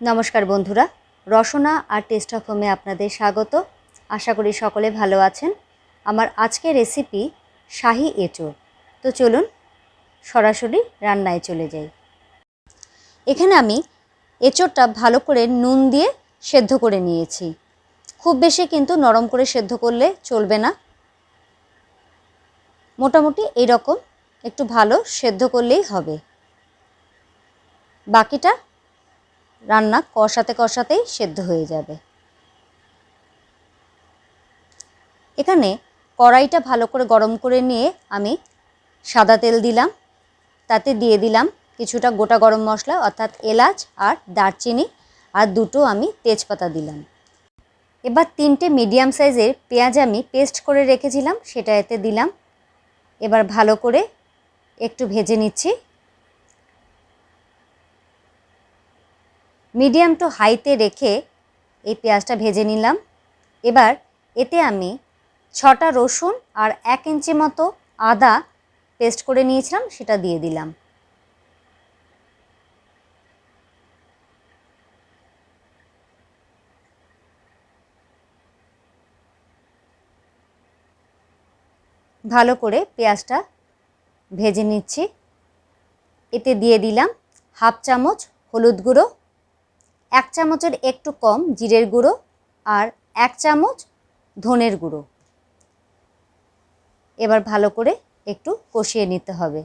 নমস্কার বন্ধুরা, রসনা আর test of হোমে আপনাদের স্বাগত। আশা করি সকলে ভালো আছেন। আমার আজকের রেসিপি শাহি এঁচোড়। তো চলুন, সরাসরি রান্নায় চলে যাই। এখানে আমি এঁচোড়টা ভালো করে নুন দিয়ে সেদ্ধ করে নিয়েছি। খুব বেশি কিন্তু নরম করে সেদ্ধ করলে চলবে না। মোটামুটি এইরকম একটু ভালো সেদ্ধ করলেই হবে। বাকিটা রান্না কষাতে কষাতেই সেদ্ধ হয়ে যাবে। এখানে কড়াইটা ভালো করে গরম করে নিয়ে আমি সাদা তেল দিলাম, তাতে দিয়ে দিলাম কিছুটা গোটা গরম মশলা, অর্থাৎ এলাচ আর দারচিনি, আর দুটো আমি তেজপাতা দিলাম। এবার তিনটে মিডিয়াম সাইজের পেঁয়াজ আমি পেস্ট করে রেখেছিলাম, সেটা এতে দিলাম। এবার ভালো করে একটু ভেজে নিচ্ছি। মিডিয়াম টু হাইতে রেখে এই পেঁয়াজটা ভেজে নিলাম। এবার এতে আমি ছটা রসুন আর এক ইঞ্চি মতো আদা পেস্ট করে নিয়েছিলাম, সেটা দিয়ে দিলাম। ভালো করে পেঁয়াজটা ভেজে নিচ্ছি। এতে দিয়ে দিলাম হাফ চামচ হলুদ গুঁড়ো। এক চামচের একটু কম জিরের গুঁড়ো আর এক চামচ ধনের গুঁড়ো। এবার ভালো করে একটু কষিয়ে নিতে হবে।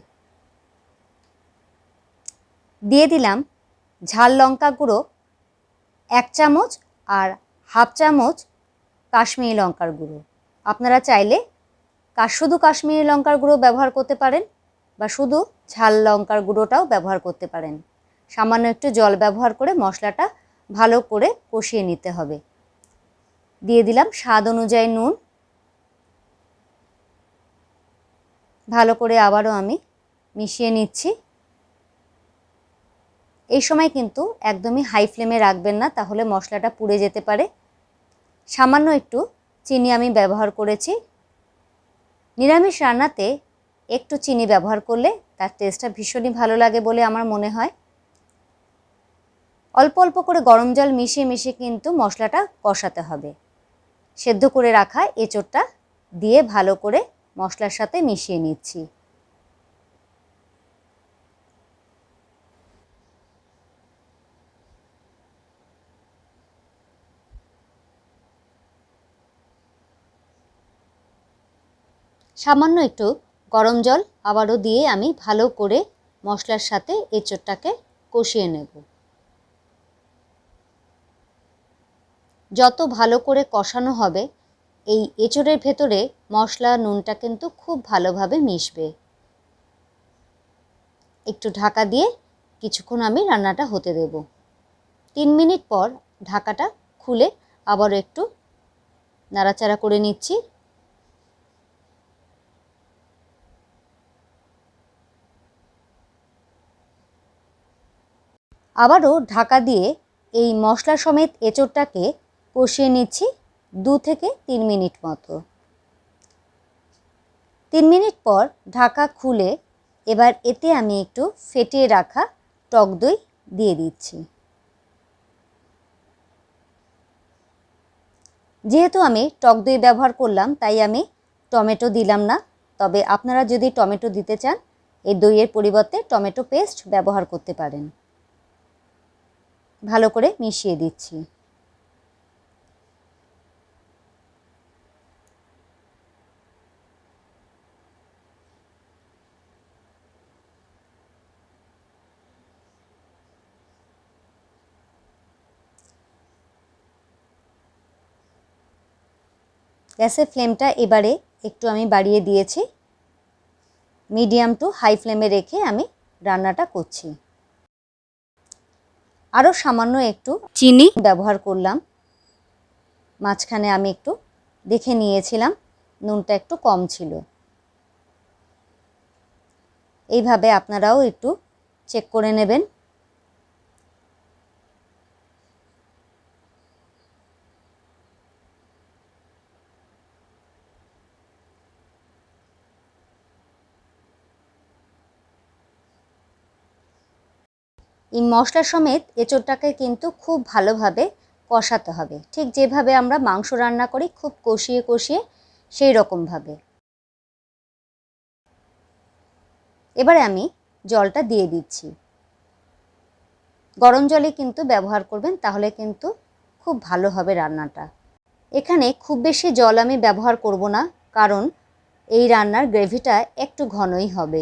দিয়ে দিলাম ঝাল লঙ্কা গুঁড়ো এক চামচ আর হাফ চামচ কাশ্মীরি লঙ্কার গুঁড়ো। আপনারা চাইলে শুধু কাশ্মীরি লঙ্কার গুঁড়ো ব্যবহার করতে পারেন বা শুধু ঝাল লঙ্কার গুঁড়োটাও ব্যবহার করতে পারেন। সামান্য একটু জল ব্যবহার করে মশলাটা ভালো করে কষিয়ে নিতে হবে। দিয়ে দিলাম স্বাদ অনুযায়ী নুন। ভালো করে আবারও আমি মিশিয়ে নিচ্ছি। এই সময় কিন্তু একদমই হাই ফ্লেমে রাখবেন না, তাহলে মশলাটা পুড়ে যেতে পারে। সামান্য একটু চিনি আমি ব্যবহার করেছি। নিরামিষ রান্নাতে একটু চিনি ব্যবহার করলে তার টেস্টটা ভীষণই ভালো লাগে বলে আমার মনে হয়। অল্প অল্প করে গরম জল মিশিয়ে মিশিয়ে কিন্তু মশলাটা কষাতে হবে। সেদ্ধ করে রাখা এঁচোড়টা দিয়ে ভালো করে মশলার সাথে মিশিয়ে নিচ্ছি। সামান্য একটু গরম জল আবারও দিয়ে আমি ভালো করে মশলার সাথে এঁচোড়টাকে কষিয়ে নেব। যত ভালো করে কষানো হবে, এই এঁচোড়ের ভেতরে মশলা, নুনটা কিন্তু খুব ভালোভাবে মিশবে। একটু ঢাকা দিয়ে কিছুক্ষণ আমি রান্নাটা হতে দেব। তিন মিনিট পর ঢাকাটা খুলে আবার একটু নাড়াচাড়া করে নিচ্ছি। আবারও ঢাকা দিয়ে এই মশলা সমেত এঁচোড়টাকে কষিয়ে নিচ্ছি দু থেকে তিন মিনিট মতো। তিন মিনিট পর ঢাকা খুলে এবার এতে আমি একটু ফেটিয়ে রাখা টক দই দিয়ে দিচ্ছি। যেহেতু আমি টক দই ব্যবহার করলাম, তাই আমি টমেটো দিলাম না। তবে আপনারা যদি টমেটো দিতে চান, এই দইয়ের পরিবর্তে টমেটো পেস্ট ব্যবহার করতে পারেন। ভালো করে মিশিয়ে দিচ্ছি। গ্যাসের ফ্লেমটা এবারে একটু আমি বাড়িয়ে দিয়েছি। মিডিয়াম টু হাই ফ্লেমে রেখে আমি রান্নাটা করছি। আরও সামান্য একটু চিনি ব্যবহার করলাম। মাঝখানে আমি একটু দেখে নিয়েছিলাম নুনটা একটু কম ছিল। এইভাবে আপনারাও একটু চেক করে নেবেন। এই মশলা সমেত এঁচোড়টাকে কিন্তু খুব ভালোভাবে কষাতে হবে। ঠিক যেভাবে আমরা মাংস রান্না করি, খুব কষিয়ে কষিয়ে সেই রকমভাবে। এবারে আমি জলটা দিয়ে দিচ্ছি। গরম জলে কিন্তু ব্যবহার করবেন, তাহলে কিন্তু খুব ভালো হবে রান্নাটা। এখানে খুব বেশি জল আমি ব্যবহার করব না, কারণ এই রান্নার গ্রেভিটা একটু ঘনই হবে।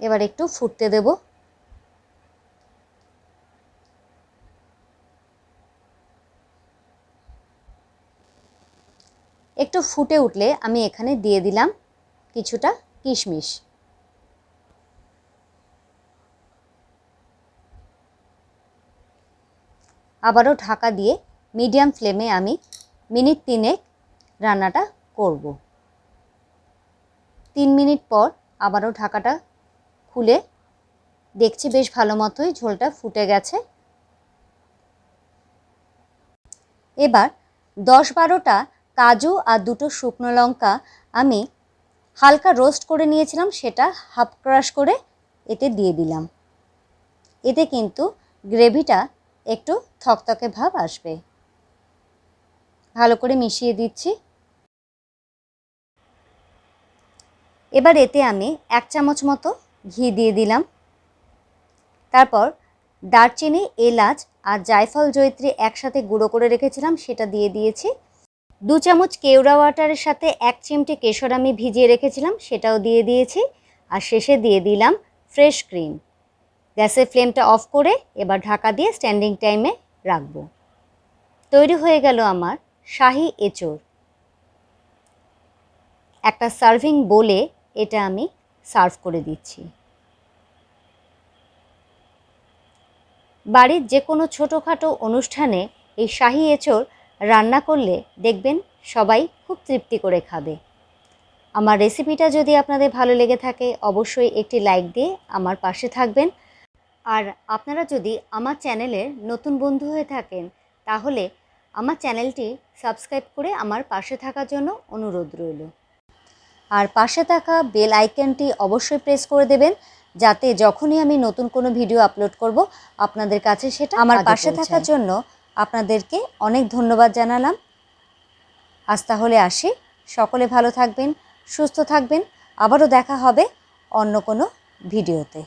এবার একটু ফুটতে দেব। একটু ফুটে উঠলে আমি এখানে দিয়ে দিলাম কিছুটা কিশমিশ। আবারও ঢাকা দিয়ে মিডিয়াম ফ্লেমে আমি মিনিট তিনেক রান্নাটা করব। তিন মিনিট পর আবারও ঢাকাটা খুলে দেখছি বেশ ভালো মতোই ঝোলটা ফুটে গেছে। এবার দশ বারোটা কাজু আর দুটো শুকনো লঙ্কা আমি হালকা রোস্ট করে নিয়েছিলাম, সেটা হাফ ক্রাশ করে এতে দিয়ে দিলাম। এতে কিন্তু গ্রেভিটা একটু থকথকে ভাব আসবে। ভালো করে মিশিয়ে দিচ্ছি। এবার এতে আমি এক চামচ মতো ঘি দিয়ে দিলাম। তারপর দারচিনি, এলাচ আর জায়ফল জয়ত্রী একসাথে গুঁড়ো করে রেখেছিলাম, সেটা দিয়ে দিয়েছি। দু চামচ কেওড়া ওয়াটারের সাথে এক চিমটে কেশর আমি ভিজিয়ে রেখেছিলাম, সেটাও দিয়ে দিয়েছি। আর শেষে দিয়ে দিলাম ফ্রেশ ক্রিম। গ্যাসের ফ্লেমটা অফ করে এবার ঢাকা দিয়ে স্ট্যান্ডিং টাইমে রাখব। তৈরি হয়ে গেল আমার শাহি এঁচোড়। একটা সার্ভিং বলে এটা আমি সার্ভ করে দিচ্ছি। বাড়ির যে কোনো ছোটোখাটো অনুষ্ঠানে এই শাহি এঁচোড় রান্না করলে দেখবেন সবাই খুব তৃপ্তি করে খাবে। আমার রেসিপিটা যদি আপনাদের ভালো লেগে থাকে, অবশ্যই একটি লাইক দিয়ে আমার পাশে থাকবেন। আর আপনারা যদি আমার চ্যানেলের নতুন বন্ধু হয়ে থাকেন, তাহলে আমার চ্যানেলটি সাবস্ক্রাইব করে আমার পাশে থাকার জন্য অনুরোধ রইল। আর পাশে থাকা বেল আইকনটি অবশ্যই প্রেস করে দেবেন যাতে যখনই আমি নতুন কোনো ভিডিও আপলোড করব আপনাদের কাছে সেটা আমার পাশে থাকার জন্য আপনাদেরকে অনেক ধন্যবাদ জানালাম। আজ তাহলে আসি। সকলে ভালো থাকবেন সুস্থ থাকবেন। আবারও দেখা হবে অন্য কোনো ভিডিওতে।